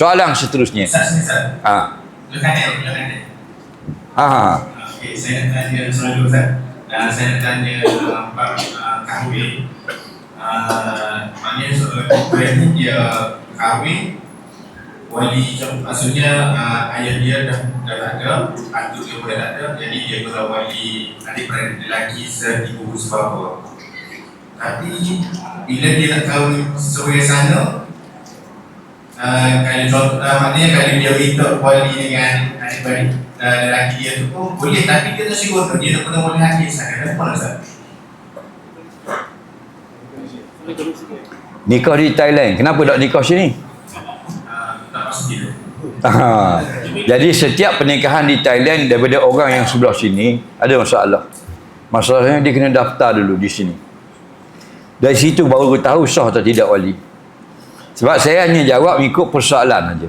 Soalan seterusnya. Ustaz ni Ustaz. Ha. Lekat lekat ni. Ha. ha. Okey, saya nak tanya soalan dulu Ustaz. Dan saya nak tanya uh, Pak uh, kahwin. Uh, maknanya soalan kahwin ni dia kahwin wali maksudnya uh, ayah dia dah dah tak ada, atuk dia pun dah tak ada, jadi dia kalau wali adik-beradik lelaki seibu sebapa. Tapi bila dia nak kahwin sesuai sana, uh, kalau contoh, uh, maknanya kalau dia minta wali dengan adik-beradik uh, lelaki dia tu pun boleh tapi dia tak sure tu dia nak kena wali lelaki sana. Kenapa Ustaz? Nikah di Thailand. Kenapa tak nikah sini? Tak dia. Ha. Jadi setiap pernikahan di Thailand daripada orang yang sebelah sini ada masalah. Masalahnya dia kena daftar dulu di sini. Dari situ baru kita tahu sah atau tidak wali. Sebab saya hanya jawab ikut persoalan aja.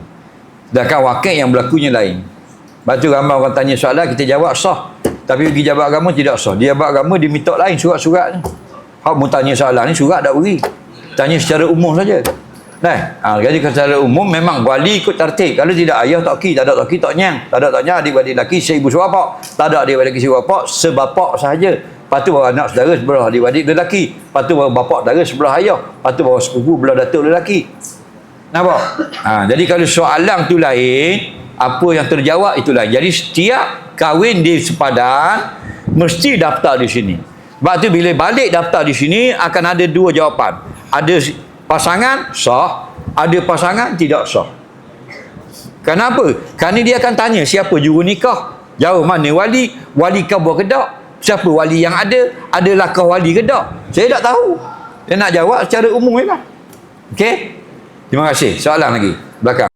Sedangkan wakil yang berlakunya lain. Lepas tu ramai orang tanya soalan, kita jawab sah. Tapi pergi jabat agama tidak sah. Dia jabat agama, dia minta lain surat-suratnya. Hak mau tanya soalan ni, surat tak beri. Tanya secara umum saja. Nah, ha, jadi secara umum memang wali ikut tertib. Kalau tidak ayah tak ki, tak ada tak ki tak nyang, tak ada tak nyang adik-adik lelaki seibu sebapak, tak ada adik-adik lelaki sebapak, sebapak sahaja. Lepas tu baru anak saudara sebelah adik-adik lelaki. Lepas tu baru bapak saudara sebelah ayah. Lepas tu baru sepupu belah datuk lelaki. Nampak? Ha, jadi kalau soalan tu lain, apa yang terjawab itu lain. Jadi setiap kahwin di sepadan mesti daftar di sini. Sebab tu bila balik daftar di sini akan ada dua jawapan. Ada pasangan sah, ada pasangan tidak sah. Kenapa? Kerana dia akan tanya siapa juru nikah, jauh mana wali, wali kabur ke tak? Siapa wali yang ada? Adakah kau wali ke tak? Saya tak tahu. Dia nak jawab secara umum memang. Okey? Terima kasih. Soalan lagi. Belakang.